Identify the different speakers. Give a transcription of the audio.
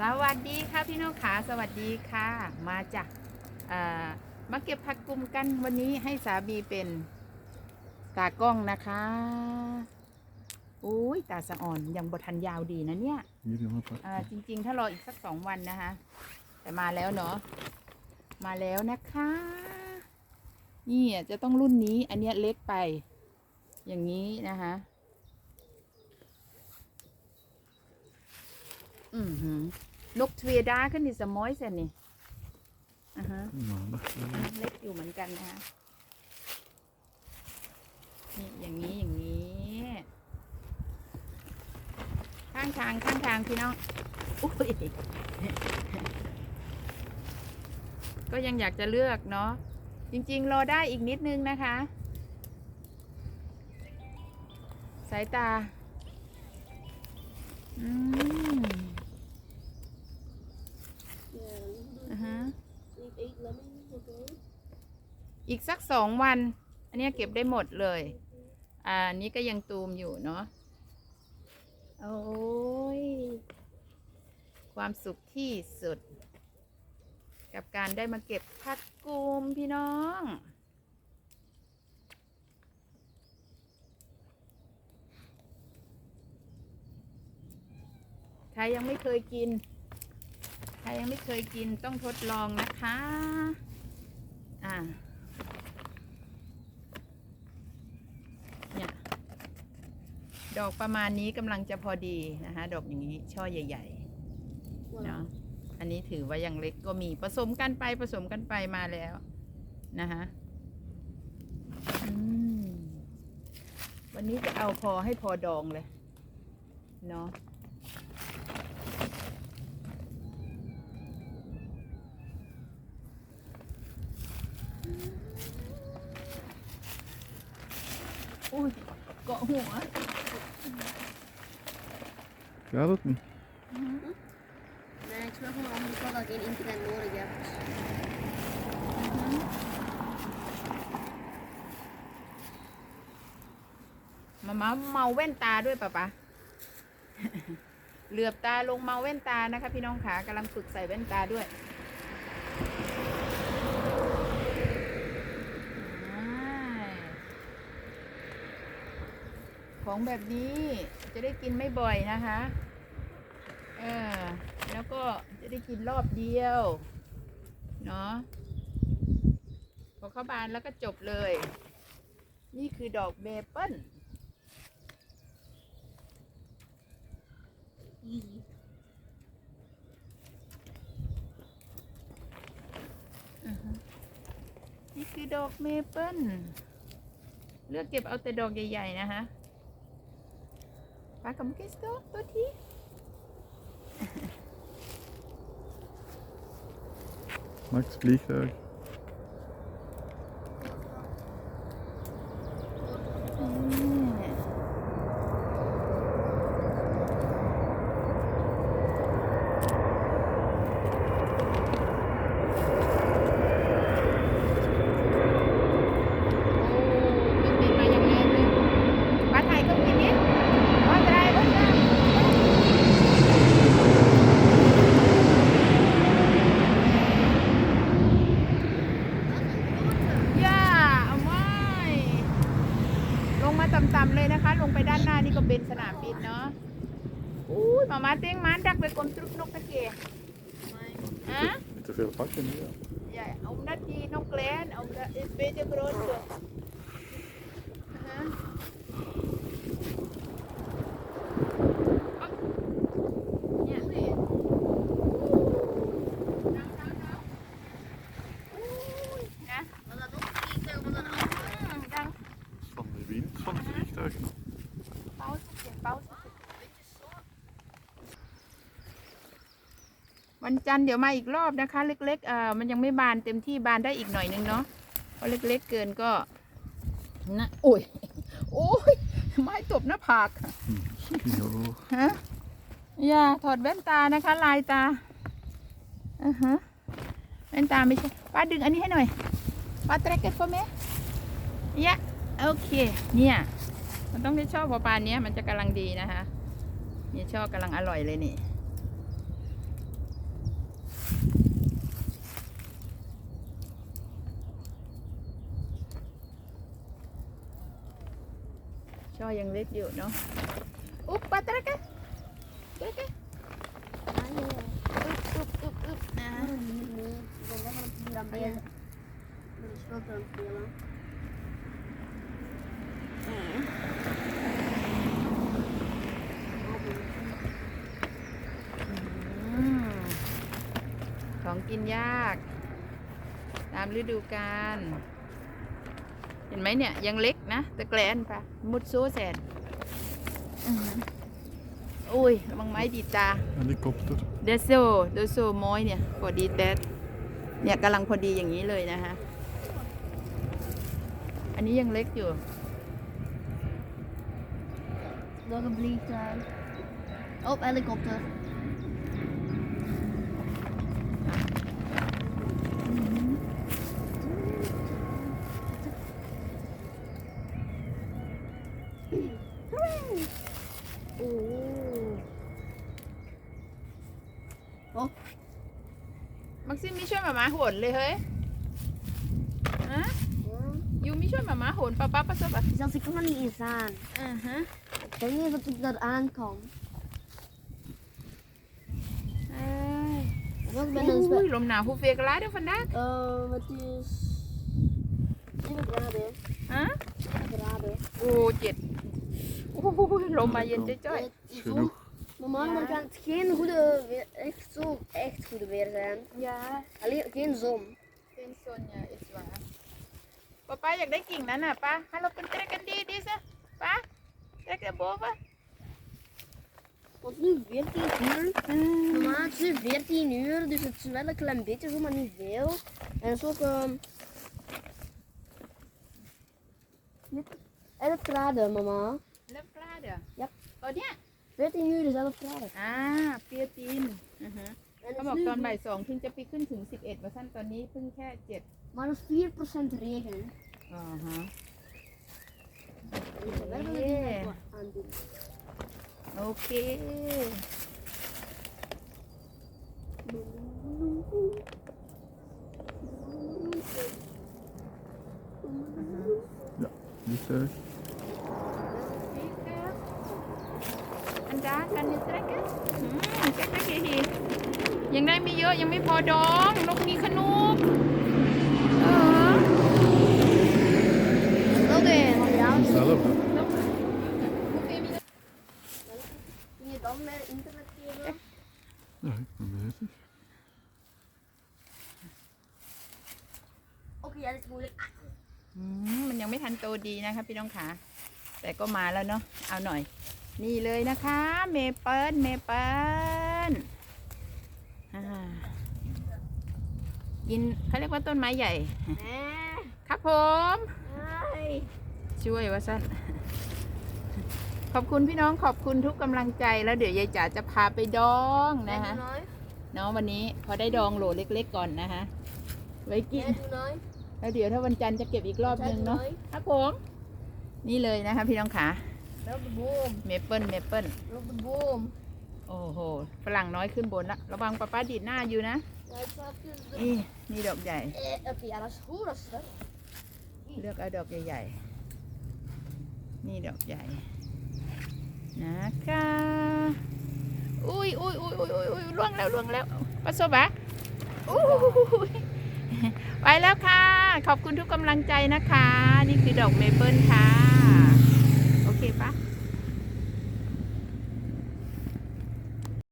Speaker 1: สวัสดีค่ะพี่น้องขาสวัสดีค่ะ มาจากอ่ามาเก็บผักกลุ่มกันวันนี้ให้สามีเป็นตากล้องนะคะอุ้ยตาสะอ่อนยังบทันยาวดีนะเนี่ย
Speaker 2: Hier nog een
Speaker 1: อ่า
Speaker 2: pakje.
Speaker 1: จริง ๆ ถ้ารออีกสักสองวันนะคะ แต่มาแล้วเนาะมาแล้วนะคะ นี่อะจะต้องรุ่นนี้อันเนี้ยเล็กไป อย่างนี้นะคะอือหือ นกทเวดาขึ้นดิสมอยเซนนี่อ่าฮะ
Speaker 2: Nou, dat is wel-
Speaker 1: เล็กอยู่เหมือนกันนะคะนี่อย่างนี้อย่างนี้ ข้างทางข้างทางพี่น้องอุ้ยก็ยังอยากจะเลือกเนาะจริง ๆ รอได้อีกนิดนึงนะคะ สายตา อืม
Speaker 3: Yeah,
Speaker 1: อ่า ฮะ
Speaker 3: leave eight lemons, okay?
Speaker 1: อีกสักสองวัน อันเนี้ยเก็บได้หมดเลย อ่าอันนี้ก็ยังตูมอยู่เนาะโอ้ยความสุขที่สุด กับการได้มาเก็บผักกุมพี่น้องใครยังไม่เคยกินใครยังไม่เคยกินต้องทดลองนะคะ อ่าเนี่ยดอกประมาณนี้กำลังจะพอดีนะคะ ดอกอย่างนี้ช่อใหญ่ๆเนาะอันนี้ถือว่ายังเล็กก็มีผสมกันไปผสมกันไปมาแล้วนะคะอืมวันนี้จะเอาพอให้พอดองเลย เนาะ อุ้ยเกาะ หัว
Speaker 2: Gaat het niet?
Speaker 3: Nee, ik vraag me af of ik al geen internet nodig heb.
Speaker 1: มาเมาเมาแว่นตาด้วยป่ะปะเหลือบตาลงเมาแว่นตานะคะพี่น้องขากำลังฝึกใส่แว่นตาด้วยอ่า ของแบบนี้จะได้กินไม่บ่อยนะคะ เออ แล้วก็จะได้กินรอบเดียว เนาะ พอเข้าบานแล้วก็จบเลย นี่คือดอกเมเปิลนี่คือดอกเมเปิลเลือกเก็บเอาแต่ดอกใหญ่ ๆ นะคะ ปากัมเกสโตตัวที
Speaker 2: Max vliegtuig.
Speaker 1: อืมโอ้มันบินมาอย่างแรงเลยป้าไทยก็บินเนี่ยว่าจะได้บ้างนะย่าเอาไว้ลงมาต่ำๆเลยนะคะ ลงไปด้านหน้านี่ก็เป็นสนามบินเนาะ อุ้ยมามาเต้งมันดักไปกลมตรุกนกตะเกียฮะ
Speaker 2: Te veel pakken nu, ja.
Speaker 1: Ja, omdat die nog klein, omdat is beter groot. Aha. Oh. วันจันทร์เดี๋ยวมาอีกรอบนะคะ เล็กๆเอ่อมันยังไม่บานเต็มที่บานได้อีกหน่อยนึงเนาะเพราะเล็กๆเกินก็นะโอ้ยโอ้ยไม้ตบหน้าผาก
Speaker 2: Jo.
Speaker 1: ฮะอย่าถอดแว่นตานะคะ ลายตาอ่าฮะแว่นตาไม่ใช่ป้าดึงอันนี้ให้หน่อยป้าเตรกเก็ตโฟเมยะโอเค เนี่ย มันต้องได้ชอบพอปานเนี้ยมันจะกำลังดีนะคะเนี่ยชอบกำลังอร่อยเลยนี่็ยังเล็กอยู่เนาะอุ๊บปัตระกะเก๊กะอุ๊บอุ๊บอุ๊บนะของกินยาก ตามฤดูกาลเห็นไหมเนี่ยยังเล็ก นะตะแกลนปะมุดโซแสนอื้อหืออุ้ยระวังไม้ดีดตา
Speaker 2: Helikopter.
Speaker 1: เดโซเดโซมอยเนี่ยพอดีแดดเนี่ยกำลังพอดีอย่างนี้เลยนะคะอันนี้ยังเล็กอยู่
Speaker 3: Nog een vliegtuig. Op helikopter. Oeh.
Speaker 1: มักซิมไม่ช่วย หมาม้าโหนเลยเฮ้ยฮะ
Speaker 3: Ja.
Speaker 1: ยูไม่ช่วยหมาม้าโหนป้าป้าประสบอะ
Speaker 3: Zelfs ik kan er niet eens aan.
Speaker 1: อ่าฮะ
Speaker 3: Ik denk niet eens dat ik daar aan kan.
Speaker 1: เอ้ย
Speaker 3: Want ik ben
Speaker 1: อุ้ย
Speaker 3: een
Speaker 1: ลมหนาวฮูเฟกร้ายเดี๋ยวฟันดัก
Speaker 3: Uh, het is 7 graden.
Speaker 1: ฮะ
Speaker 3: 7 graden.
Speaker 1: โอ้เจ็ดโอ้ยลมมาเย็นจ้อย
Speaker 3: Het is zo-
Speaker 2: Genoeg.
Speaker 3: Mama, maar het gaat geen goede weer, echt zo echt goede weer zijn.
Speaker 1: ๆยา
Speaker 3: Alleen geen zon.
Speaker 1: เป็นโซนยาอิสวาป้าป้าอยากได้กิ่งนั้นน่ะป้าฮัลโหลเป็นเตรกันดีดีซะป้าเตรกันโบฟะ
Speaker 3: Het is nu 14 uur.
Speaker 1: อืม
Speaker 3: Mama, het is nu 14 uur, dus het is wel een klein beetje zo, maar niet veel. En het is ook ehm 11 graden, mama.
Speaker 1: เริ่มกล้าเด้อ
Speaker 3: Yep.
Speaker 1: ตอนเนี้ย
Speaker 3: 14 uur is 11 graden.
Speaker 1: อ่าเปียตีนอือฮะ
Speaker 3: En
Speaker 1: เขา
Speaker 3: het
Speaker 1: บอก
Speaker 3: is
Speaker 1: ตอน
Speaker 3: nu,
Speaker 1: บ่ายสองเพิ่งจะไปขึ้นถึง11มาสั้นตอนนี้เพิ่งแค่เจ็ด
Speaker 3: maar het is 4% regen.
Speaker 1: อ่าฮะ
Speaker 3: Dus daar wil ik
Speaker 1: Yeah.
Speaker 3: niet wat aan doen.
Speaker 1: โอเค
Speaker 2: Vliegtuig.
Speaker 1: อันดากันนิดเล็กอะอืมเจ๊กๆทียังได้ไม่เยอะยังไม่พอดอง นกมีขนุกเออ
Speaker 3: Nog één. Ja,
Speaker 2: Hetzelfde.
Speaker 3: kun je dan mijn internet geven?
Speaker 2: Ja, ik ben bezig.
Speaker 3: Oké, ja, dit is moeilijk.
Speaker 1: อืมมันยังไม่ทันโตดีนะคะพี่น้องขาแต่ก็มาแล้วเนาะเอาหน่อย นี่เลยนะคะ เมเปิลเมเปิลอ่ากินเขาเรียกว่าต้นไม้ใหญ่
Speaker 3: Nee.
Speaker 1: ครับผม
Speaker 3: Nee.
Speaker 1: ช่วยว่าสั้นขอบคุณพี่น้องขอบคุณทุกกำลังใจแล้วเดี๋ยวยายจ๋าจะพาไปดองนะ
Speaker 3: Jij
Speaker 1: คะ
Speaker 3: doet nooit.
Speaker 1: เนาะวันนี้พอได้ดองโหลเล็กๆก่อนนะคะไว้กิน
Speaker 3: Jij doet nooit.
Speaker 1: แล้วเดี๋ยวถ้าวันจันทร์จะเก็บอีกรอบนึงเนาะครับผม นี่เลยนะคะพี่น้องขา
Speaker 3: Wel de boom.
Speaker 1: เมเปิลเมเปิล
Speaker 3: Wel de boom.
Speaker 1: โอ้โหฝรั่งน้อยขึ้นบนละระวังป้าป้าดีดหน้าอยู่นะ
Speaker 3: Ja, ik snap het.
Speaker 1: นี่นี่ดอกใหญ่
Speaker 3: Eh, Oké, ja, dat is goed. Dat is goed.
Speaker 1: เลือกเอาดอกใหญ่ๆ นี่ดอกใหญ่ นะคะ อุ้ยอุ้ยอุ้ยอุ้ยอุ้ยอุ้ยล่วงแล้วล่วงแล้วประสบอะอุ้ยไปแล้วค่ะ ขอบคุณทุกกำลังใจนะคะ นี่คือดอกเมเปิลค่ะโอเคปะ